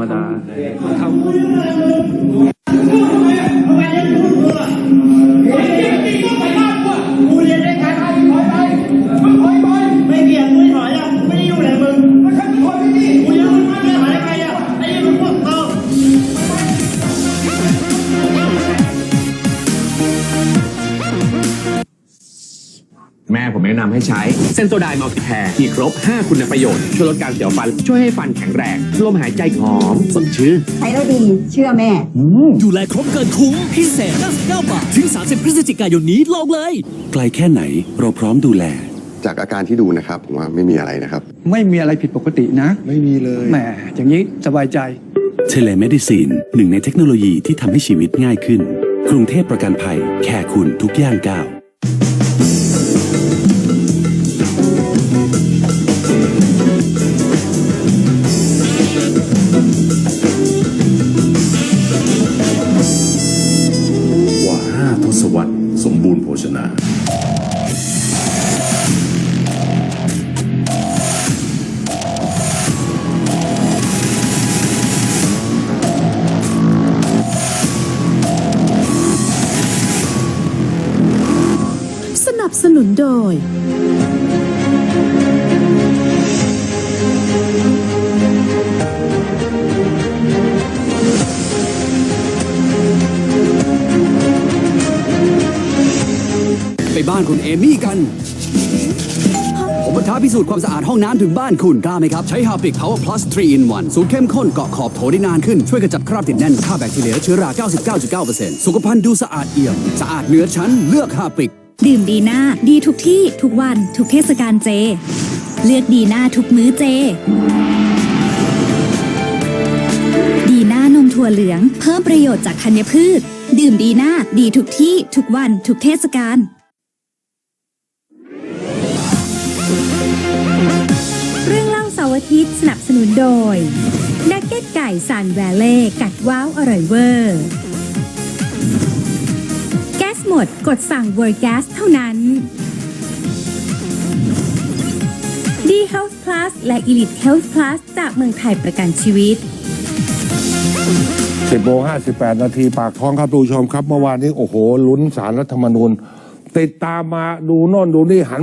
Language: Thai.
รมดา ม่ผมแนะนำให้ใช้เซนโซไดมัลติแพร์ที่ครบ 5 คุณประโยชน์ ช่วยลดการเสียวฟัน ช่วยให้ฟันแข็งแรง ลมหายใจหอมสดชื่นใช้แล้วดี เชื่อแม่ ดูแลครบเกินคุ้มพิเศษ 99 บาท ถึง 30 พฤศจิกายนนี้ลองเลย ไกลแค่ไหนเราพร้อมดูแลจากอาการที่ดูนะครับ ผมว่าไม่มีอะไรนะครับ ไม่มีอะไรผิดปกตินะ ไม่มีเลยแหมอย่างนี้สบายใจเทเลเมดิซีนหนึ่งในเทคโนโลยีที่ทำให้ชีวิตง่ายขึ้น กรุงเทพประกันภัย แค่คุณทุกย่างก้าว วรรสมบูรณ์โภชนา สนับสนุนโดย บ้านคุณเอมี่กัน ผมมาท้าพิสูจน์ความสะอาดห้องน้ำถึงบ้านคุณกล้าไหมครับ ใช้ฮาปิก Power Plus 3 in 1สูตรเข้มข้นเกาะขอบโถได้นานขึ้น ช่วยกระจัดคราบติดแน่นฆ่าแบคทีเรียและเชื้อรา 99.9%สุขภัณฑ์ดูสะอาดเอี่ยม สะอาดเหนือชั้นเลือกฮาปิก ดื่มดีหน้าดีทุกที่ทุกวันทุกเทศกาลเจ เลือกดีหน้าทุกมื้อเจ ดีหน้านมถั่วเหลือง เพิ่มประโยชน์จากธัญพืช ดื่มดีหน้าดีทุกที่ทุกวันทุกเทศกาล อาทิตย์สนับสนุนโดยนักเก็ตไก่ซันแวลเล่กัดว้าวอร่อยเวอร์ แก๊สหมดกดสั่ง Word Gas เท่านั้น D Health Plus และ Elite Health Plus จากเมืองไทยประกันชีวิต 10โมง58 นาทีปากท้องครับดูชมครับ เมื่อวานนี้ โอ้โห ลุ้นสารรัฐธรรมนูญ ติดตามมาดูโน่นดูนี่หัน